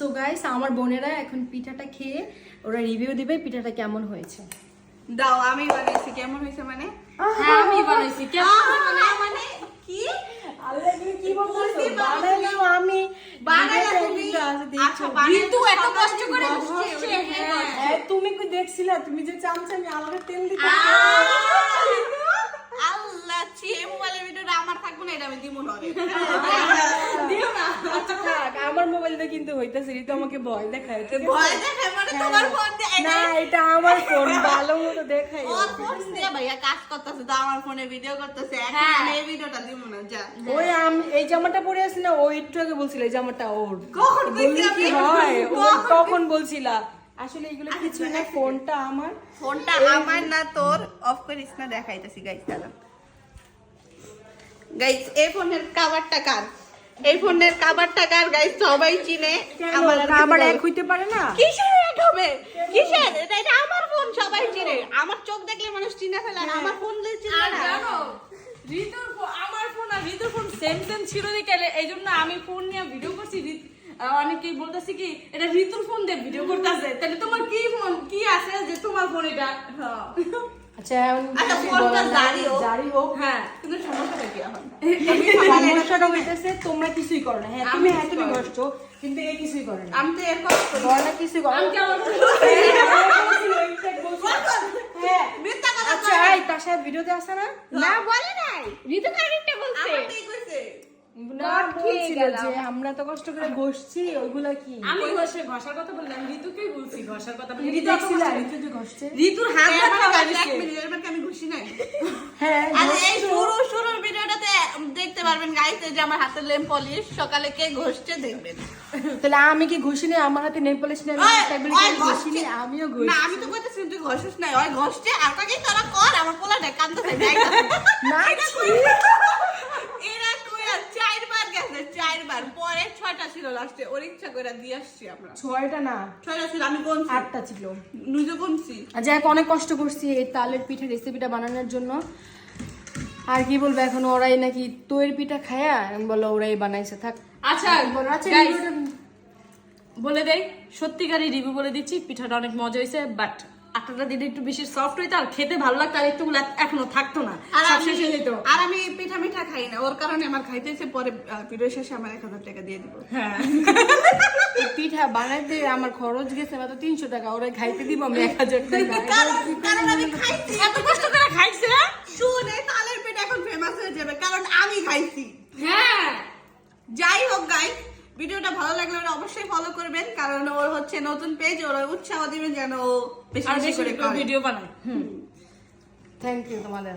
So guys আমার বোনেরা এখন পিঠাটা খেয়ে ওরা রিভিউ দিবে পিঠাটা কেমন হয়েছে। দাও আমি বানাইছি। কেমন হয়েছে মানে? হ্যাঁ আমি বানাইছি। কেমন আহ, মানে? কি? কি? বানাইলাম আমি। তুমি? আছে, আচ্ছা, বানাইছো ঋতু এত কষ্ট করে হ্যাঁ। হ্যাঁ, তুমি কি দেখছিলা? তুমি যে চামচামি আমাকে তেল দিতে আল্লাহ ছি মোবাইলের ভিডিওটা আমার থাকবে না এটা আমি দিব না রে। আচ্ছা থাক আমার মোবাইলটা কিন্তু হইতাছে ঋতু আমাকে ভয় দেখায় ভয় দেখে মানে তোমার ফোন দিয়ে না এটা- আমার ফোন ভালো মতো দেখাই ওর ফোন দিয়ে ভাইয়া কাজ করতেছে তো আমার ফোনে ভিডিও করতেছে। এখন হ্যাঁ। আমি এই ভিডিওটা দিব না যা। ওই আমি এই জামাটা পরে আছি না ও একটু আগে বলছিল এই জামাটা ওর। কখন বললি কি হয়? ও কখন? তখন বলছিলা? আসলে এগুলো কিছু না ফোনটা আমার। ফোনটা আমার না তোর। অফ করিস না দেখাইতেছি গাইস দাঁড়া। গাইস এই ফোনের কভারটা কার? এই ফোনের কভারটা কার গাইস সবাই চিনে। আমার এক হইতে পারে না। কিসের এক হবে? কিসের? এটা এটা আমার ফোন সবাই চিনে। আমার চোখ দেখলে মানুষ চিনে ফেলে আর আমার ফোন দিয়ে চিনে না। জানো ঋতুর আমার ফোন আর ঋতুর ফোন সেম সেম ছিল দেখে এই জন্য আমি ফোন নিয়ে ভিডিও করছি। অনেকেই বলতেছি কি এটা ঋতুর ফোন দিয়ে ভিডিও করতেছে। তাহলে তোমার কি ফোন কি আছে যে তোমার ফোন এটা? হ্যাঁ। আচ্ছা আচ্ছা, হোক। হ্যাঁ কিন্তু সমস্যাটা কি এখন? সমস্যাটা হইতেছে তোমরা কিছুই করো না। হ্যাঁ তুমি হ্যাঁ তুমি কিন্তু এ কিছুই করে না। আমি তো এর কথা কিছুই করে আমি আমার হ্যাঁ আচ্ছা তার সাথে ভিডিওতে আসে না? না বলে নাই। ঋতু বলছে? হইছে না বলছিল যে আমরা। তো কষ্ট করে ঘষছি ওইগুলা কি? আমি ঘষে ঘষার কথা বললাম ঋতুকেই বলছি ঘষার কথা। কি ঋতু এত দেখছিলা ঋতু যে ঘষছে। ঋতুর হাত এর ব্যথা হয়ে এক মিনিট, এর মানে আমি ঘুষি নাই। হ্যাঁ আর এই শুরু শুরুর ভিডিওটাতে দেখতে পারবেন গাইতে যে আমার হাতের লেম পলিশ সকালে কে ঘষছে দেখবেন। তাহলে আমি কি ঘষিনি আমার হাতে নেল পলিশ নেই আমি। আমিও না ঘষি আমি তো কইতেছি তুই ঘষিস নাই। ওই ঘষছে আর কাকে তোরা কর আমার পোলা দেখ কান্দতে চাই না এটা কই এরা কই আর চারবার গেছে চারবার পরে ছয়টা ছিল লাস্টে ওর ইচ্ছা করে দিয়ে আসছি আমরা। ছয়টা না? ছয়টা ছিল আমি গুনছি আটটা ছিল। নিজে যাই অনেক কষ্ট করছি এই তালের পিঠা রেসিপিটা বানানোর জন্য। আর কি বলব এখন ওরাই নাকি তৈর পিঠা খায়া বলল ওরাই বানাইছে থাক। আচ্ছা আচ্ছা বলে দেই সত্যিকারই রিভিউ বলে দিচ্ছি পিঠাটা অনেক মজা হয়েছে বাট আটাটা দিলে একটু বেশি সফট হইতো আর খেতে ভালো লাগতো আর একটু এখনও থাকতো না। সব শেষ হয়ে যেত। আর আমি পিঠা মিঠা খাই না ওর কারণে আমার খাইতেছে পরে পিঠে শেষে আমার এক হাজার টাকা দিয়ে দিব। হ্যাঁ। পিঠা বানাইতে আমার খরচ গেছে মাত্র তিনশো টাকা ওরা খাইতে দিব আমি এক হাজার টাকা। এত কষ্ট করে খাইছে শুনে তালের পিঠা এখন ফেমাস হয়ে যাবে কারণ আমি খাইছি হ্যাঁ যাই হোক গাইস ভিডিওটা ভালো লাগলে ওরা অবশ্যই ফলো করবেন কারণ ওর হচ্ছে নতুন পেজ ওরা উৎসাহ দিবেন যেন ও বেশি করে ভিডিও বানাই থ্যাংক ইউ তোমাদের।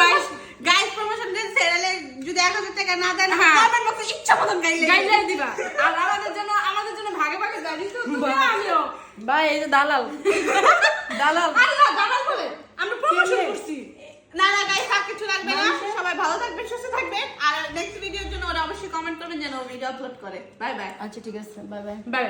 গাইস গাইস প্রমোশন দিন সেরালে যদি 1000 টাকা না দেন। কমেন্ট বক্সে ইচ্ছা মতন গাইলে গাইডলাইন দিবা। আর আমাদের জন্য আমাদের জন্য ভাগে ভাগে গাড়ি তো আমিও। ভাই এই যে দালাল। দালাল। আল্লাহ দাঁড়াল বলে। আমরা প্রমোশন করছি। না না গাইস আর কিছু লাগবে না। সবাই ভালো থাকবেন সুস্থ থাকবেন। আর নেক্সট অবশ্যই কমেন্ট করবেন যেন ভিডিও আপলোড করে। বাই বাই আচ্ছা ঠিক আছে। Bye bye bye